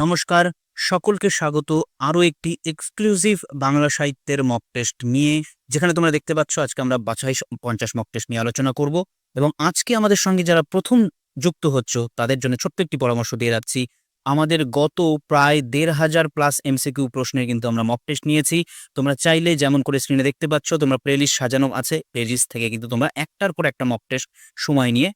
নমস্কার, সকলকে স্বাগত। আরও একটি এক্সক্লুসিভ বাংলা সাহিত্যের মক টেস্ট নিয়ে, যেখানে তোমরা দেখতে পাচ্ছ আজকে আমরা বাছাই পঞ্চাশ মক টেস্ট নিয়ে আলোচনা করব। এবং আজকে আমাদের সঙ্গে যারা প্রথম যুক্ত হচ্ছ, তাদের জন্য ছোট্ট একটি পরামর্শ দিয়ে যাচ্ছি। আমাদের গত প্রায় দেড় হাজার প্লাস এমসিকিউ প্রশ্নের কিন্তু আমরা মক টেস্ট নিয়েছি। তোমরা চাইলে যেমন করে স্ক্রিনে দেখতে পাচ্ছ, তোমরা প্লেলিস্ট সাজানো আছে। প্লেলিস্ট থেকে কিন্তু তোমরা একটার পর একটা মক টেস্ট সময় নিয়ে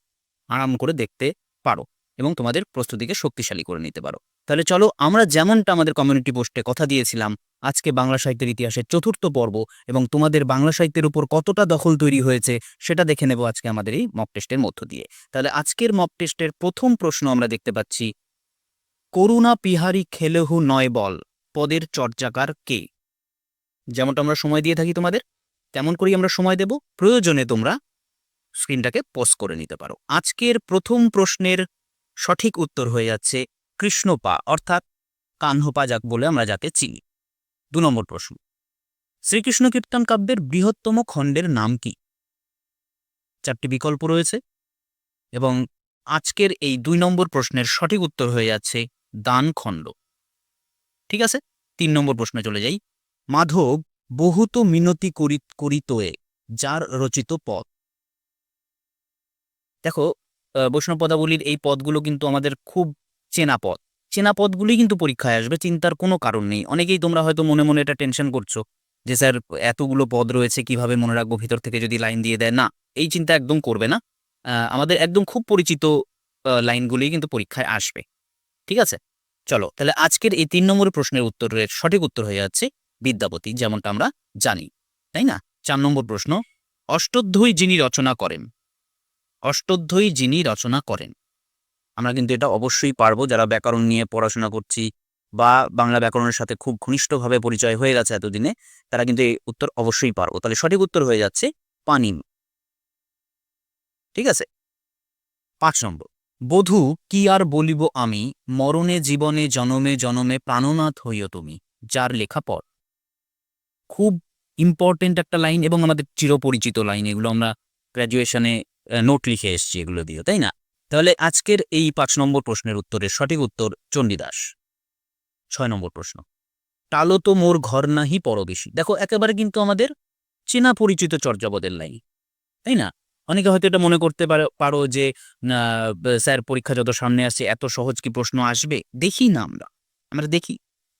আরাম করে দেখতে পারো এবং তোমাদের প্রস্তুতিকে শক্তিশালী করে নিতে পারো। তাহলে চলো আমরা যেমনটা আমাদের কমিউনিটি পোস্টে কথা দিয়েছিলাম, আজকে বাংলা সাহিত্যের ইতিহাসের চতুর্থ পর্ব এবং তোমাদের বাংলা সাহিত্যের উপর কতটা দখল তৈরি হয়েছে, সেটা দেখে নেব আজকে আমাদের এই মক টেস্টের মধ্য দিয়ে। তাহলে আজকের মক টেস্টের প্রথম প্রশ্ন আমরা দেখতে পাচ্ছি, করুণা পিহারি খেলেহু নয় বল, পদের চর্চাকার কে? যেমনটা আমরা সময় দিয়ে থাকি তোমাদের, তেমন করেই আমরা সময় দেব, প্রয়োজনে তোমরা স্ক্রিনটাকে পোস্ট করে নিতে পারো। আজকের প্রথম প্রশ্নের সঠিক উত্তর হয়ে যাচ্ছে কৃষ্ণপা, অর্থাৎ কাহ্নপা যাক বলে আমরা যাকে চিনি। দু নম্বর প্রশ্ন। শ্রীকৃষ্ণ কীর্তন কাব্যের বৃহত্তম খণ্ডের নাম কি? চারটি বিকল্প রয়েছে এবং আজকের এই দুই নম্বর প্রশ্নের সঠিক উত্তর হয়ে যাচ্ছে দান খণ্ড। ঠিক আছে? তিন নম্বর প্রশ্নে চলে যাই। মাধব বহুত মিনতি করি করিতয়ে, যার রচিত পদ। দেখো বৈষ্ণব পদাবলীর এই পদগুলো কিন্তু আমাদের খুব চেনা পদ চেনা পদগুলি কিন্তু পরীক্ষায় আসবে, চিন্তার কোনো কারণ নেই। অনেকেই তোমরা হয়তো মনে মনে এটা টেনশন করছ যে, স্যার, এতগুলো পদ রয়েছে, কীভাবে মনে রাখব ভিতর থেকে যদি লাইন দিয়ে দেয়? না, এই চিন্তা একদম করবে না। আমাদের একদম খুব পরিচিত লাইনগুলি কিন্তু পরীক্ষায় আসবে। ঠিক আছে? চলো, তাহলে আজকের এই তিন নম্বর প্রশ্নের উত্তরের সঠিক উত্তর হয়ে যাচ্ছে বিদ্যাপতি, যেমনটা আমরা জানি। তাই না? চার নম্বর প্রশ্ন অষ্টোধ্যায়ী যিনি রচনা করেন। অষ্টোধ্যায়ী যিনি রচনা করেন। আমরা কিন্তু এটা অবশ্যই পারব। যারা ব্যাকরণ নিয়ে পড়াশোনা করছি বা বাংলা ব্যাকরণের সাথে খুব ঘনিষ্ঠভাবে পরিচয় হয়ে গেছে এতদিনে, তারা কিন্তু এই উত্তর অবশ্যই পারব। তাহলে সঠিক উত্তর হয়ে যাচ্ছে পানিম। ঠিক আছে? পাঁচ নম্বর। বধূ, কি আর বলিব আমি? মরণে জীবনে জনমে জনমে প্রাণনাথ হইও তুমি, যার লেখা পড়। খুব ইম্পর্টেন্ট একটা লাইন এবং আমাদের চিরপরিচিত লাইন। এগুলো আমরা গ্র্যাজুয়েশনে নোট লিখে এসছি এগুলো দিয়ে, তাই না? তাহলে আজকের এই পাঁচ নম্বর প্রশ্নের উত্তরের সঠিক উত্তর চণ্ডীদাস। ছয় নম্বর প্রশ্ন। টালো তো মোর ঘর নাহি পরবেশী। দেখো, একেবারে কিন্তু আমাদের চেনা পরিচিত চর্যাপদের লাইন তাই না? অনেকে হয়তো এটা মনে করতে পারো যে স্যার পরীক্ষা যত সামনে আসছে, এত সহজ কি প্রশ্ন আসবে? দেখি না আমরা। আমরা দেখি।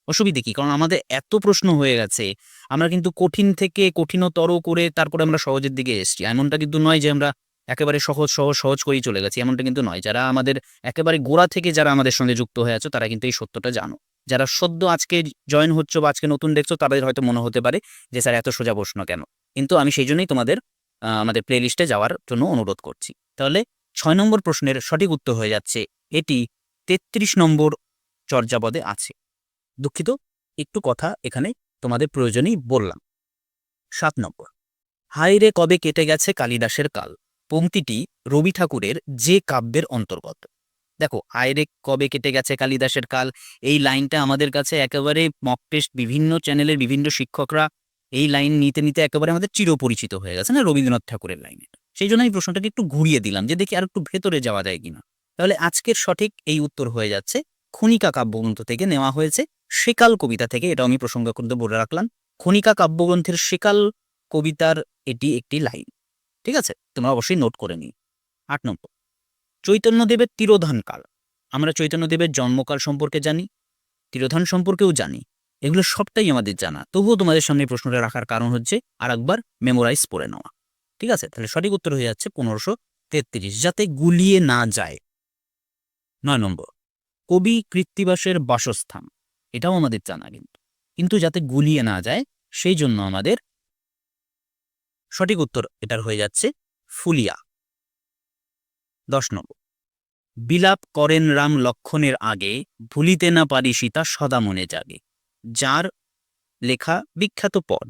অসুবিধে কি? কারণ আমাদের এত প্রশ্ন হয়ে গেছে, আমরা কিন্তু কঠিন থেকে কঠিনতর করে তারপরে আমরা সহজের দিকে এসছি। এমনটা কিন্তু নয় যে আমরা একেবারে সহজ সহজ সহজ করেই চলে গেছি। এমনটা কিন্তু নয়। যারা আমাদের একেবারে গোড়া থেকে যারা আমাদের সঙ্গে যুক্ত হয়ে আছো, তারা কিন্তু এই সত্যটা জানো। যারা সদ্য আজকে জয়েন হচ্ছে বা আজকে নতুন দেখছ, তাদের হয়তো মনে হতে পারে যে, স্যার, এত সোজা প্রশ্ন কেন? কিন্তু আমি সেই জন্যই তোমাদের আমাদের প্লেলিস্টে যাওয়ার জন্য অনুরোধ করছি। তাহলে ছয় নম্বর প্রশ্নের সঠিক উত্তর হয়ে যাচ্ছে, এটি তেত্রিশ নম্বর চর্যাপদে আছে। দুঃখিত, একটু কথা এখানে তোমাদের প্রয়োজনেই বললাম। সাত নম্বর হায়রে কবে কেটে গেছে কালিদাসের কাল? পংক্তিটি রবি ঠাকুরের যে কাব্যের অন্তর্গত। দেখো হায়রে কবে কেটে গেছে কালিদাসের কাল? এই লাইনটা আমাদের কাছে একেবারে মক টেস্ট বিভিন্ন চ্যানেলের বিভিন্ন শিক্ষকরা এই লাইন নিতে নিতে একেবারে আমাদের চিরপরিচিত হয়ে গেছে না রবীন্দ্রনাথ ঠাকুরের লাইনে। সেই জন্য আমি প্রশ্নটাকে একটু ঘুরিয়ে দিলাম যে দেখি আর একটু ভেতরে যাওয়া যায় কিনা। তাহলে আজকের সঠিক এই উত্তর হয়ে যাচ্ছে, খনিকা কাব্যগ্রন্থ থেকে নেওয়া হয়েছে সেকাল কবিতা থেকে এটা আমি প্রসঙ্গ করতে বলে রাখলাম। খনিকা কাব্যগ্রন্থের সেকাল কবিতার এটি একটি লাইন। ঠিক আছে? তোমরা অবশ্যই নোট করে নিই আট নম্বর। চৈতন্যদেবের তিরোধান কাল। আমরা চৈতন্যদেবের জন্মকাল সম্পর্কে জানি, তিরোধান সম্পর্কেও জানি। এগুলো সবটাই আমাদের জানা। তবুও তোমাদের সামনে প্রশ্নটা রাখার কারণ হচ্ছে আর একবার মেমোরাইজ করে নেওয়া। ঠিক আছে? তাহলে সঠিক উত্তর হয়ে যাচ্ছে পনেরোশো তেত্রিশ। যাতে গুলিয়ে না যায়। নয় নম্বর। কবি কৃত্তিবাসের বাসস্থান। এটাও আমাদের জানা কিন্তু। কিন্তু যাতে গুলিয়ে না যায়, সেই জন্য আমাদের সঠিক উত্তর এটার হয়ে যাচ্ছে ফুলিয়া। দশ নম্বর। বিলাপ করেন রাম লক্ষণের আগে, ভুলিতে না পারি সীতা সদা মনে জাগে। যার লেখা বিখ্যাত পদ।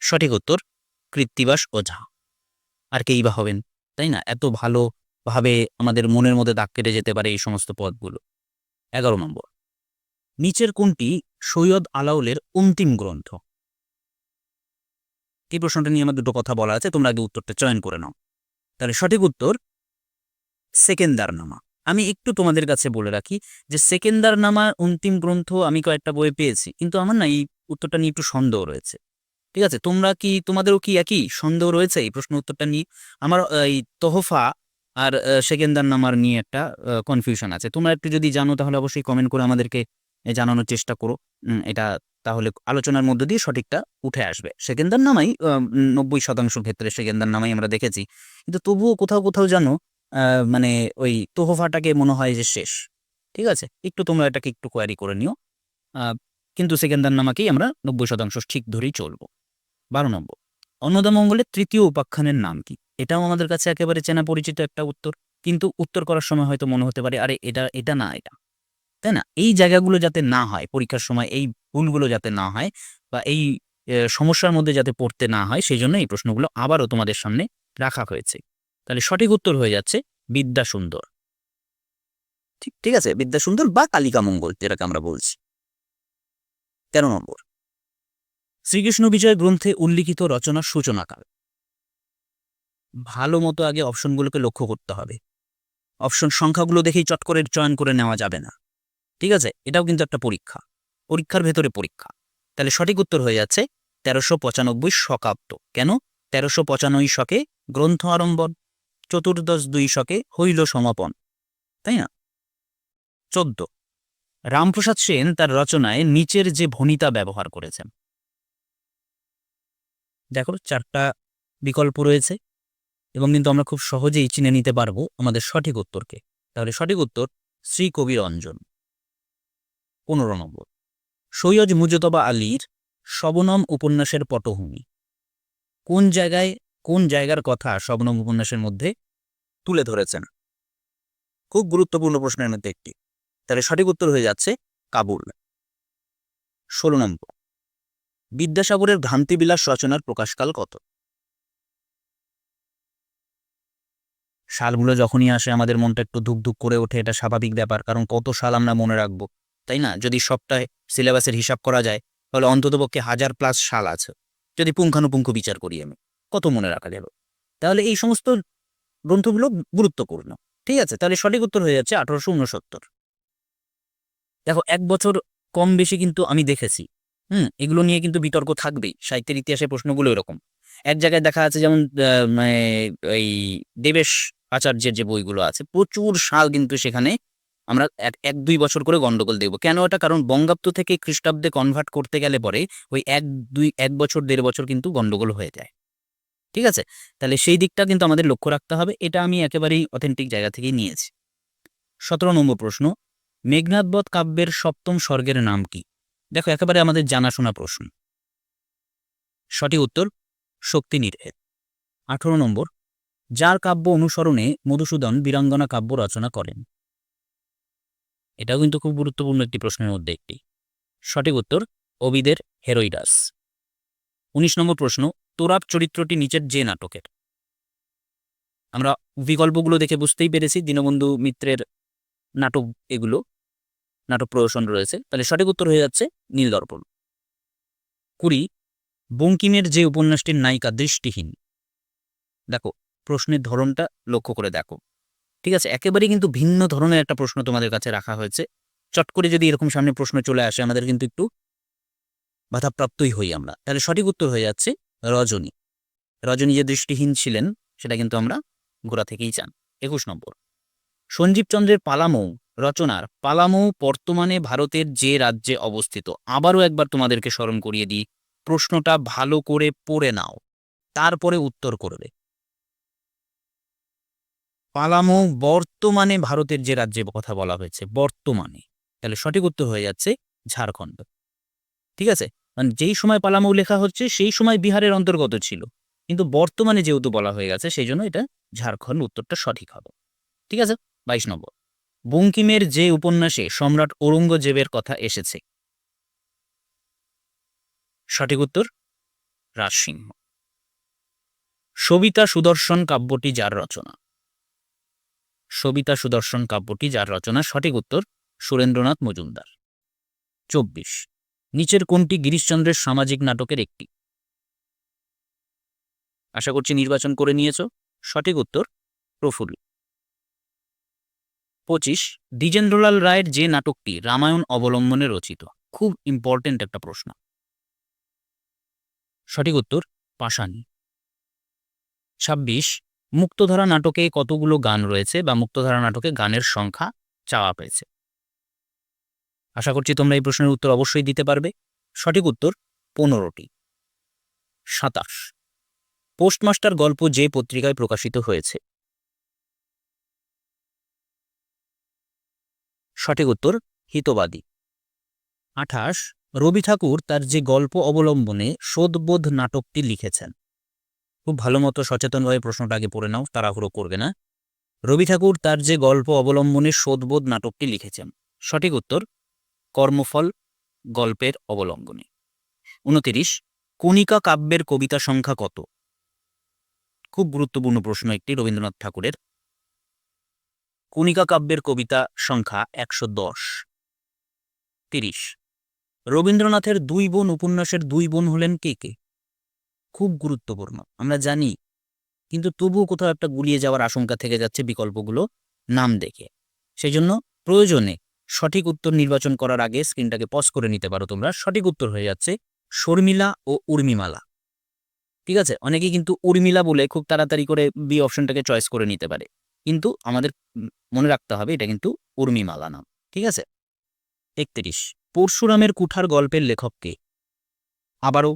সঠিক উত্তর, কৃত্তিবাস ওঝা। আর কেই বা হবেন, তাই না? এত ভালো ভাবে আমাদের মনের মধ্যে দাগ কেটে যেতে পারে এই সমস্ত পদগুলো। এগারো নম্বর। নিচের কোনটি সৈয়দ আলাউলের অন্তিম গ্রন্থ? এই প্রশ্নটা নিয়ে আমার দুটো কথা বলা আছে, তোমরা আগে উত্তরটা চয়ন করে নাও। তাহলে সঠিক উত্তর সেকেন্দার নামা আমি একটু তোমাদের কাছে বলে রাখি যে সেকেন্দার নামার অন্তিম গ্রন্থ আমি কয়েকটা বই পেয়েছি, কিন্তু আমার না এই উত্তরটা নিয়ে একটু সন্দেহ রয়েছে। ঠিক আছে? তোমরা কি, তোমাদেরও কি একই সন্দেহ রয়েছে এই প্রশ্ন উত্তরটা নিয়ে? আমার এই তোহফা আর সেকেন্দার নামার নিয়ে একটা কনফিউশন আছে। তোমরা একটু যদি জানো তাহলে অবশ্যই কমেন্ট করে আমাদেরকে জানানোর চেষ্টা করো। এটা তাহলে আলোচনার মধ্য দিয়ে সঠিকটা উঠে আসবে। সেকেন্দার নামাই নব্বই শতাংশ ক্ষেত্রে সেকেন্দার নামাই আমরা দেখেছি। কিন্তু তবুও কোথাও কোথাও আহ, মানে ওই তোহফাটাকে মনে হয় যে শেষ। ঠিক আছে? একটু তোমরা এটাকে একটু কোয়ারি করে নিও। কিন্তু সেকেন্দার নামাকেই আমরা নব্বই শতাংশ ঠিক ধরেই চলবো। বারো নম্বর অন্নদামঙ্গলের তৃতীয় উপাখ্যানের নাম কি? এটাও আমাদের কাছে একেবারে চেনা পরিচিত একটা উত্তর। কিন্তু উত্তর করার সময় হয়তো মনে হতে পারে আরে এটা এটা না এটা। তাই না? এই জায়গাগুলো যাতে না হয়, পরীক্ষার সময় এই ভুলগুলো যাতে না হয় বা এই সমস্যার মধ্যে যাতে পড়তে না হয়, সেই জন্য এই প্রশ্নগুলো আবারও তোমাদের সামনে রাখা হয়েছে। তাহলে সঠিক উত্তর হয়ে যাচ্ছে বিদ্যা সুন্দর। ঠিক ঠিক আছে? বিদ্যা সুন্দর বা কালিকা মঙ্গল, যেটাকে আমরা বলছি। তেরো নম্বর। শ্রীকৃষ্ণ বিজয় গ্রন্থে উল্লিখিত রচনার সূচনাকাল ভালো মতো আগে অপশনগুলোকে লক্ষ্য করতে হবে। অপশন সংখ্যাগুলো দেখেই চট করে চয়ন করে নেওয়া যাবে না। ঠিক আছে? এটাও কিন্তু একটা পরীক্ষা। পরীক্ষার ভেতরে পরীক্ষা। তাহলে সঠিক উত্তর হয়ে যাচ্ছে তেরোশো পঁচানব্বই শকাব্দ। কেন? তেরোশো পঁচানব্বই শকে গ্রন্থ আরম্ভন চতুর্দশ দুই শকে হইল সমাপন। তাই না? চোদ্দ। রামপ্রসাদ সেন তার রচনায় নিচের যে ভনিতা ব্যবহার করেছেন। দেখো, চারটা বিকল্প রয়েছে এবং কিন্তু আমরা খুব সহজেই চিনে নিতে পারব আমাদের সঠিক উত্তরকে। তাহলে সঠিক উত্তর শ্রী কবি রঞ্জন পনেরো নম্বর। সৈয়দ মুজতবা আলীর শবনম উপন্যাসের পটভূমি। কোন জায়গায়, কোন জায়গার কথা শবনম উপন্যাসের মধ্যে তুলে ধরেছেন? খুব গুরুত্বপূর্ণ প্রশ্নের মধ্যে একটি। তাহলে সঠিক উত্তর হয়ে যাচ্ছে কাবুল। ষোলো নম্বর। বিদ্যাসাগরের ভ্রান্তিবিলাস রচনার প্রকাশকাল কত? সালগুলো যখনই আসে আমাদের মনটা একটু ধুক ধুক করে ওঠে, এটা স্বাভাবিক ব্যাপার, কারণ কত সাল আমরা মনে রাখব। তাই না? যদি সবটাই সিলেবাসের হিসাব করা যায় তাহলে অন্ততপক্ষে হাজার প্লাস সাল আছে। যদি পুঙ্খানুপুঙ্খ বিচার করি আমি কত মনে রাখা যাবে তাহলে এই সমস্ত গ্রন্থগুলো গুরুত্বপূর্ণ। ঠিক আছে? তাহলে সঠিক উত্তর হয়ে যাচ্ছে আঠারোশো উনসত্তর। দেখো এক বছর কম বেশি কিন্তু আমি দেখেছি। হুম? এগুলো নিয়ে কিন্তু বিতর্ক থাকবেই। সাহিত্যের ইতিহাসে প্রশ্নগুলো এরকম। এক জায়গায় দেখা আছে যেমন আহ, মানে এই দেবেশ আচার্যের যে বইগুলো আছে প্রচুর সাল কিন্তু সেখানে আমরা এক দুই বছর করে গন্ডগোল দেখব। কেন এটা? কারণ বঙ্গাব্দ থেকে খ্রিস্টাব্দে কনভার্ট করতে গেলে পরে ওই এক, দুই, এক বছর, দেড় বছর কিন্তু গন্ডগোল হয়ে যায়। ঠিক আছে? তাহলে সেই দিকটা কিন্তু আমাদের লক্ষ্য রাখতে হবে। এটা আমি একেবারেই অথেন্টিক জায়গা থেকেই নিয়েছি। সতেরো নম্বর প্রশ্ন মেঘনাথবধ কাব্যের সপ্তম স্বর্গের নাম কি? দেখো, একেবারে আমাদের জানাশোনা প্রশ্ন। সঠিক উত্তর, শক্তি নির্ভেদ। আঠারো নম্বর, যার কাব্য অনুসরণে মধুসূদন বীরাঙ্গনা কাব্য রচনা করেন। এটাও কিন্তু খুব গুরুত্বপূর্ণ একটি প্রশ্নের মধ্যে একটি। সঠিক উত্তর, অবিদের হেরোইডাস। উনিশ নম্বর প্রশ্ন, তোরাব চরিত্রটি নিচের যে নাটকের? আমরা বিকল্পগুলো দেখে বুঝতেই পেরেছি, দীনবন্ধু মিত্রের নাটক এগুলো, নাটক প্রদর্শন রয়েছে। তাহলে সঠিক উত্তর হয়ে যাচ্ছে নীলদর্পণ। কুড়ি, বঙ্কিমের যে উপন্যাসটির নায়িকা দৃষ্টিহীন। দেখো, প্রশ্নের ধরনটা লক্ষ্য করে দেখো। ঠিক আছে? একেবারেই কিন্তু ভিন্ন ধরনের একটা প্রশ্ন তোমাদের কাছে রাখা হয়েছে। চট করে যদি এরকম সামনে প্রশ্ন চলে আসে, আমাদের কিন্তু একটু বাধাপ্রাপ্তই হই আমরা। তাহলে সঠিক উত্তর হয়ে যাচ্ছে রজনী। রজনী যে দৃষ্টিহীন ছিলেন, সেটা কিন্তু আমরা গোড়া থেকেই চান একুশ নম্বর। সঞ্জীব চন্দ্রের পালামৌ রচনার পালামৌ বর্তমানে ভারতের যে রাজ্যে অবস্থিত। আবারও একবার তোমাদেরকে স্মরণ করিয়ে দিই, প্রশ্নটা ভালো করে পড়ে নাও। তারপরে উত্তর করবে পালামৌ বর্তমানে ভারতের যে রাজ্যে কথা বলা হয়েছে, বর্তমানে। তাহলে সঠিক উত্তর হয়ে যাচ্ছে ঝাড়খণ্ড। ঠিক আছে? মানে যেই সময় পালামৌ লেখা হচ্ছে, সেই সময় বিহারের অন্তর্গত ছিল। কিন্তু বর্তমানে যেহেতু বলা হয়ে গেছে, সেই জন্য এটা ঝাড়খণ্ড উত্তরটা সঠিক হবে। ঠিক আছে? বাইশ নম্বর। বঙ্কিমের যে উপন্যাসে সম্রাট ঔরঙ্গজেবের কথা এসেছে। সঠিক উত্তর? রাজসিংহ। সবিতা সুদর্শন কাব্যটি যার রচনা? সবিতা সুদর্শন কাব্যটি যার রচনা সঠিক উত্তর সুরেন্দ্রনাথ মজুমদার। চব্বিশ। নিচের কোনটি গিরিশচন্দ্রের সামাজিক নাটকের একটি? আশা করছি নির্বাচন করে নিয়েছ। সঠিক উত্তর প্রফুল্ল। পঁচিশ। দ্বিজেন্দ্রলাল রায়ের যে নাটকটি রামায়ণ অবলম্বনে রচিত, খুব ইম্পর্টেন্ট একটা প্রশ্ন। সঠিক উত্তর পাশানি ছাব্বিশ। মুক্তধারা নাটকে কতগুলো গান রয়েছে বা মুক্তধারা নাটকে গানের সংখ্যা চাওয়া পেয়েছে আশা করছি তোমরা এই প্রশ্নের উত্তর অবশ্যই দিতে পারবে। সঠিক উত্তর পনেরোটি। সাতাশ। পোস্টমাস্টার গল্প যে পত্রিকায় প্রকাশিত হয়েছে। সঠিক উত্তর হিতবাদী। আঠাশ। রবি ঠাকুর তার যে গল্প অবলম্বনে শোধবোধ নাটকটি লিখেছেন। খুব ভালো মতো সচেতনভাবে প্রশ্নটা আগে পড়ে নাও, তাড়াহুড়ো করবে না। রবি ঠাকুর তার যে গল্প অবলম্বনে শোধবোধ নাটকটি লিখেছেন। সঠিক উত্তর, কর্মফল, গল্পের অবলম্বনে। উনতিরিশ, কণিকা কাব্যের কবিতা সংখ্যা কত? খুব গুরুত্বপূর্ণ প্রশ্ন একটি রবীন্দ্রনাথ ঠাকুরের। কণিকা কাব্যের কবিতা সংখ্যা একশো দশ। তিরিশ, রবীন্দ্রনাথের দুই বোন উপন্যাসের দুই বোন হলেন কে কে? খুব গুরুত্বপূর্ণ, আমরা জানি। কিন্তু তবুও কোথাও একটা গুলিয়ে যাওয়ার আশঙ্কা থেকে যাচ্ছে বিকল্পগুলো নাম দেখে। সেই জন্য প্রয়োজনে সঠিক উত্তর নির্বাচন করার আগে স্ক্রিনটাকে পজ করে নিতে পারো তোমরা। সঠিক উত্তর হয়ে যাচ্ছে শর্মিলা ও উর্মিমালা। ঠিক আছে? অনেকেই কিন্তু উর্মিলা বলে খুব তাড়াতাড়ি করে বি অপশনটাকে চয়েস করে নিতে পারে। কিন্তু আমাদের মনে রাখতে হবে এটা কিন্তু উর্মিমালা নাম। ঠিক আছে? একত্রিশ। পরশুরামের কুঠার গল্পের লেখককে আবারও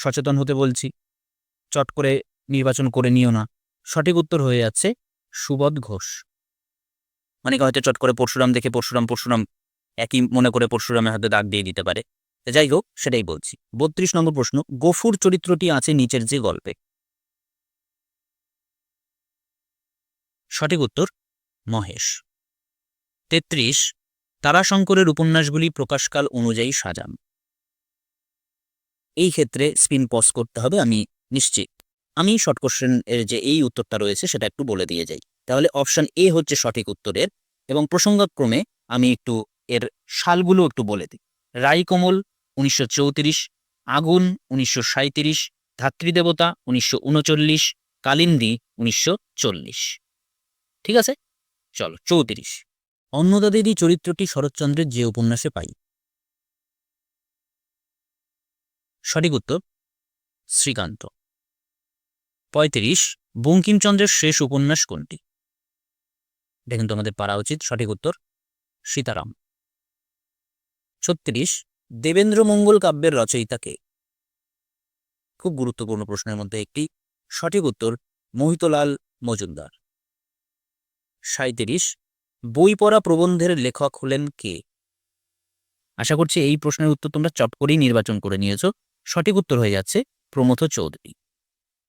সচেতন হতে বলছি। চট করে নির্বাচন করে নিও না। সঠিক উত্তর হয়ে যাচ্ছে সুবোধ ঘোষ। অনেকে হয়তো চট করে পরশুরাম দেখে পরশুরাম পরশুরাম একই মনে করে পরশুরামের হাতে দাগ দিয়ে দিতে পারে। যাই হোক, সেটাই বলছি। বত্রিশ নম্বর প্রশ্ন, গফুর চরিত্রটি আছে নিচের যে গল্পে? সঠিক উত্তর, মহেশ। তেত্রিশ, তারাশঙ্করের উপন্যাসগুলি প্রকাশকাল অনুযায়ী সাজান। এই ক্ষেত্রে স্পিন পজ করতে হবে, আমি নিশ্চিত। আমি শর্ট কোশ্চেন এর যে এই উত্তরটা রয়েছে, সেটা একটু বলে দিয়ে যাই। তাহলে অপশন এ হচ্ছে সঠিক উত্তরের এবং প্রসঙ্গক্রমে আমি একটু এর সালগুলো একটু বলে দিই। রাই রাইকমল উনিশশো চৌত্রিশ, আগুন উনিশশো সাঁত্রিশ ধাত্রীদেবতা উনিশশো উনচল্লিশ, কালিন্দী উনিশশো চল্লিশ। ঠিক আছে? চলো, চৌত্রিশ। অন্নদা দেবী চরিত্রটি শরৎচন্দ্রের যে উপন্যাসে পাই। সঠিক উত্তর, শ্রীকান্ত। পঁয়ত্রিশ, বঙ্কিমচন্দ্রের শেষ উপন্যাস কোনটি? এটা কিন্তু আমাদের পারা উচিত, সঠিক উত্তর, সীতারাম। ছত্রিশ, দেবেন্দ্র মঙ্গল কাব্যের রচয়িতাকে খুব গুরুত্বপূর্ণ প্রশ্নের মধ্যে একটি, সঠিক উত্তর, মোহিতলাল মজুমদার। সাঁত্রিশ বই পড়া প্রবন্ধের লেখক হলেন কে? আশা করছি এই প্রশ্নের উত্তর তোমরা চট করেই নির্বাচন করে নিয়েছো। সঠিক উত্তর হয়ে যাচ্ছে প্রমথ চৌধুরী।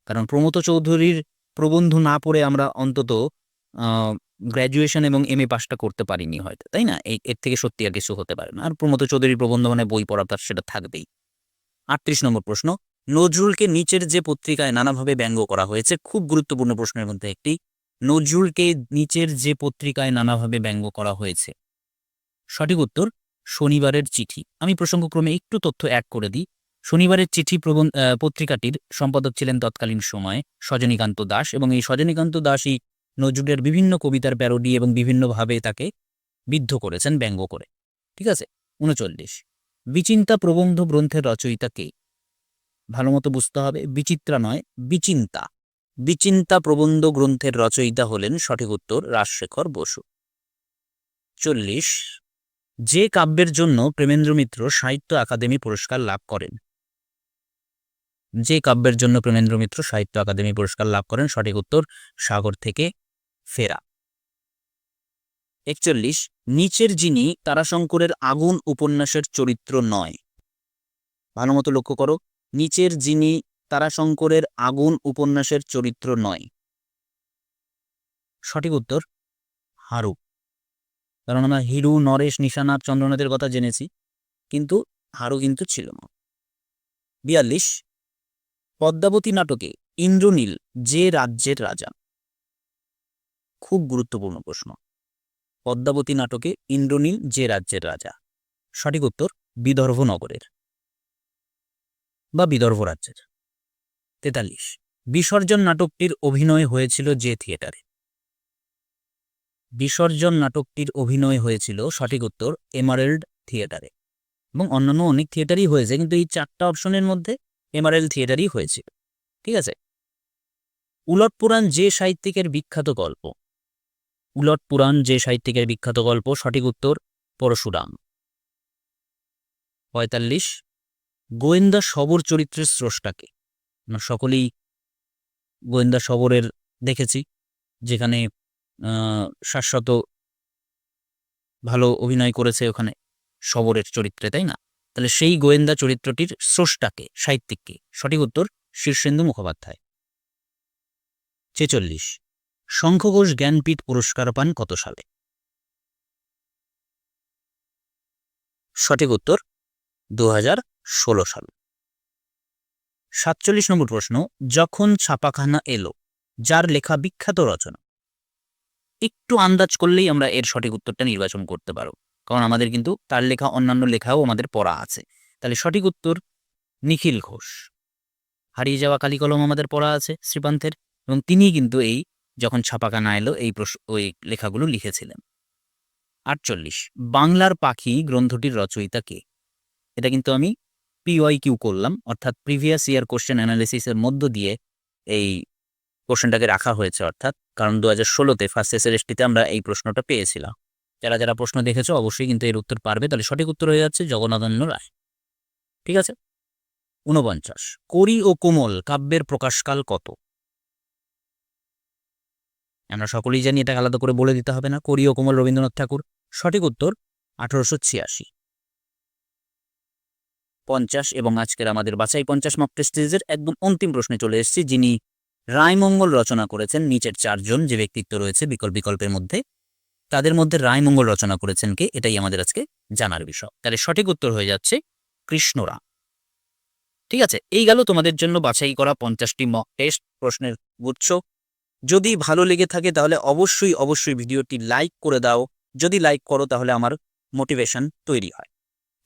কারণ প্রমথ চৌধুরীর প্রবন্ধ না পড়ে আমরা অন্তত গ্র্যাজুয়েশন এবং এম এ পাসটা করতে পারিনি হয়তো, তাই না? এর থেকে সত্যি আর কিছু হতে পারে না। আর প্রমথ চৌধুরীর প্রবন্ধ মানে বই পড়া তার সেটা থাকবেই। আটত্রিশ নম্বর প্রশ্ন, নজরুলকে নিচের যে পত্রিকায় নানাভাবে ব্যঙ্গ করা হয়েছে, খুব গুরুত্বপূর্ণ প্রশ্নের মধ্যে একটি, নজরুলকে নিচের যে পত্রিকায় নানাভাবে ব্যঙ্গ করা হয়েছে। সঠিক উত্তর, শনিবারের চিঠি। আমি প্রসঙ্গক্রমে একটু তথ্য অ্যাড করে দিই। শনিবারের চিঠি পত্রিকাটির সম্পাদক ছিলেন তৎকালীন সময়ে সজনীকান্ত দাস এবং এই সজনীকান্ত দাসই নজরুলের বিভিন্ন কবিতার প্যারোডি এবং বিভিন্নভাবে তাকে বিদ্ধ করেছেন ব্যঙ্গ করে। ঠিক আছে? উনচল্লিশ। বিচিন্তা প্রবন্ধ গ্রন্থের রচয়িতা কে? ভালো মতো বুঝতে হবে, বিচিত্রা নয়, বিচিন্তা। বিচিন্তা প্রবন্ধ গ্রন্থের রচয়িতা হলেন সঠিক উত্তর রাজশেখর বসু। চল্লিশ। যে কাব্যের জন্য প্রেমেন্দ্র মিত্র সাহিত্য একাডেমি পুরস্কার লাভ করেন। যে কাব্যের জন্য প্রেমেন্দ্র মিত্র সাহিত্য একাডেমি পুরস্কার লাভ করেন, সঠিক উত্তর সাগর থেকে ফেরা। একচল্লিশ, নিচের যিনি তারাশঙ্করের আগুন উপন্যাসের চরিত্র নয়। ভালো মতো লক্ষ্য করো, নিচের যিনি তারাশঙ্করের আগুন উপন্যাসের চরিত্র নয়। সঠিক উত্তর, হারু। কারণ আমরা হিরু, নরেশ, নিশানাথ, চন্দ্রনাথের কথা জেনেছি, কিন্তু হারু কিন্তু ছিল না। বিয়াল্লিশ পদ্মাবতী নাটকে ইন্দ্রনীল, যে রাজ্যের রাজা। খুব গুরুত্বপূর্ণ প্রশ্ন। পদ্মাবতী নাটকে ইন্দ্রনীল, যে রাজ্যের রাজা। সঠিক উত্তর, বিদর্ভ নগরের। বা বিদর্ভ রাজ্যের। তেতাল্লিশ। বিসর্জন নাটকটির অভিনয় হয়েছিল যে থিয়েটারে। বিসর্জন নাটকটির অভিনয় হয়েছিল, সঠিক উত্তর, এমারেল্ড থিয়েটারে। এবং অন্যান্য অনেক থিয়েটারই হয়েছে, কিন্তু এই চারটা অপশনের মধ্যে এমারেল্ড থিয়েটারই হয়েছিল ঠিক আছে? উলট পুরাণ যে সাহিত্যিকের বিখ্যাত গল্প, উলট পুরাণ যে সাহিত্যিকের বিখ্যাত গল্প, সঠিক উত্তর পরশুরাম। পঁয়তাল্লিশ, গোয়েন্দা সবর চরিত্রের স্রষ্টাকে। আমরা সকলেই গোয়েন্দা সবরের দেখেছি, যেখানে শাশ্বত ভালো অভিনয় করেছে ওখানে সবরের চরিত্রে, তাই না? তাহলে সেই গোয়েন্দা চরিত্রটির স্রষ্টাকে, সাহিত্যিককে সঠিক উত্তর শীর্ষেন্দু মুখোপাধ্যায়। ছেচল্লিশ। শঙ্খঘোষ জ্ঞানপীঠ পুরস্কার পান কত সালে? সঠিক উত্তর দু হাজার ষোলো সাল। সাতচল্লিশ নম্বর প্রশ্ন, যখন ছাপাখানা এলো, যার লেখা বিখ্যাত রচনা? একটু আন্দাজ করলেই আমরা এর সঠিক উত্তরটা নির্বাচন করতে পারো কারণ আমাদের কিন্তু তার লেখা, অন্যান্য লেখাও আমাদের পড়া আছে। তাহলে সঠিক উত্তর নিখিল ঘোষ। হারিয়ে যাওয়া কালিকলম আমাদের পড়া আছে শ্রীপান্থের এবং তিনি কিন্তু এই যখন ছাপাখানা এলো, এই ওই লেখাগুলো লিখেছিলেন। আটচল্লিশ, বাংলার পাখি গ্রন্থটির রচয়িতা কে? এটা কিন্তু আমি পিওয়াই কিউ করলাম, অর্থাৎ প্রিভিয়াস ইয়ার কোশ্চেন অ্যানালিসিসের মধ্য দিয়ে এই কোশ্চেনটাকে রাখা হয়েছে, অর্থাৎ কারণ দু হাজার ষোলোতে ফার্স্ট এস এসটিতে আমরা এই প্রশ্নটা পেয়েছিলাম। যারা যারা প্রশ্ন দেখেছ অবশ্যই কিন্তু এর উত্তর পারবে। তাহলে সঠিক উত্তর হয়ে যাচ্ছে জগন্নাথন্য রায়। ঠিক আছে? ঊনপঞ্চাশ। করি ও কোমল কাব্যের প্রকাশকাল কত? আমরা সকলেই জানি এটা আলাদা করে বলে দিতে হবে না। করি ও কোমল রবীন্দ্রনাথ ঠাকুর। সঠিক উত্তর আঠারোশো ছিয়াশি। পঞ্চাশ এবং আজকের আমাদের বাছাই পঞ্চাশ মক টেস্ট সিরিজের একদম অন্তিম প্রশ্নে চলে এসেছি। যিনি রায়মঙ্গল রচনা করেছেন, নিচের চারজন যে ব্যক্তিত্ব রয়েছে বিকল্প বিকল্পের মধ্যে। তাদের মধ্যে রায়মঙ্গল রচনা করেছেন কে? এটাই আমাদের আজকে জানার বিষয়। তাহলে সঠিক উত্তর হয়ে যাচ্ছে কৃষ্ণরা। ঠিক আছে, এই গেল তোমাদের জন্য বাছাই করা পঞ্চাশটি মক টেস্ট প্রশ্নের গুচ্ছ যদি ভালো লেগে থাকে তাহলে অবশ্যই অবশ্যই ভিডিওটি লাইক করে দাও। যদি লাইক করো তাহলে আমার মোটিভেশন তৈরি হয়।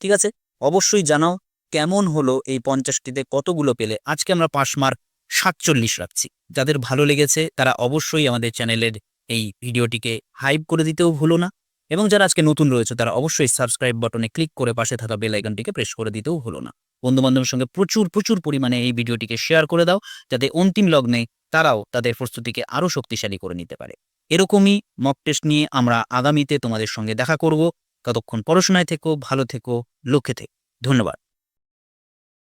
ঠিক আছে, অবশ্যই জানাও কেমন হলো এই পঞ্চাশটিতে কতগুলো পেলে। আজকে আমরা পাঁচ মার্ক সাতচল্লিশ রাখছি। যাদের ভালো লেগেছে তারা অবশ্যই আমাদের চ্যানেলের এই ভিডিওটিকে হাইপ করে দিতেও ভুলো না। এবং যারা আজকে নতুন রয়েছে, তারা অবশ্যই সাবস্ক্রাইব বাটনে ক্লিক করে পাশে থাকা বেল আইকনটিকে প্রেস করে দিতেও ভুলো না। বন্ধু বান্ধবের সঙ্গে প্রচুর প্রচুর পরিমাণে এই ভিডিওটিকে শেয়ার করে দাও, যাতে অন্তিম লগ্নে তারাও তাদের প্রস্তুতিকে আরও শক্তিশালী করে নিতে পারে। এরকমই মক টেস্ট নিয়ে আমরা আগামীতে তোমাদের সঙ্গে দেখা করব। ততক্ষণ পড়াশোনায় থেকো, ভালো থেকো, লক্ষ্যে থেকো। ধন্যবাদ।